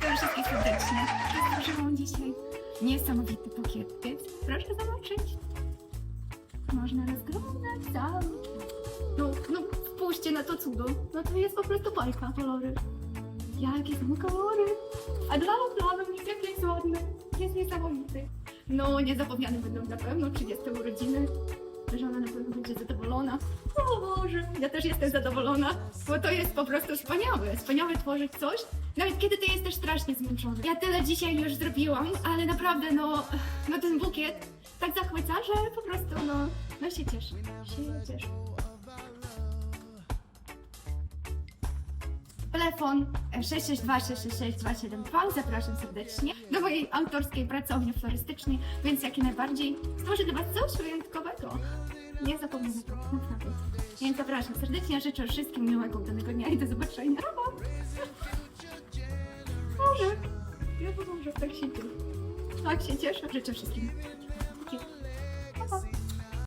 Witam wszystkich serdecznie. Stworzyłam dzisiaj niesamowity pakiet, więc proszę zobaczyć. Można rozglądać cały. No, no, spójrzcie na to cudo. No to jest po prostu bajka, kolory. Jakie są kolory. A dla dla mnie jak jest ładny. Jest niesamowity. No, niezapomniane będą na pewno 30 urodziny. Żona na pewno będzie zadowolona. O Boże, ja też jestem zadowolona, bo to jest po prostu wspaniałe. Wspaniałe tworzyć coś, nawet kiedy ty jesteś strasznie zmęczony. Ja tyle dzisiaj już zrobiłam, ale naprawdę no, no ten bukiet tak zachwyca, że po prostu no, no się cieszę, się cieszę. Telefon 662 666 272 zapraszam serdecznie do mojej autorskiej pracowni florystycznej, więc jak najbardziej stworzę dla Was coś wyjątkowego. Nie zapomnę tego, naprawdę. Więc zapraszam serdecznie, życzę wszystkim miłego, udanego dnia i do zobaczenia. Może, ja może tak się cieszę. Tak się cieszę, życzę wszystkim.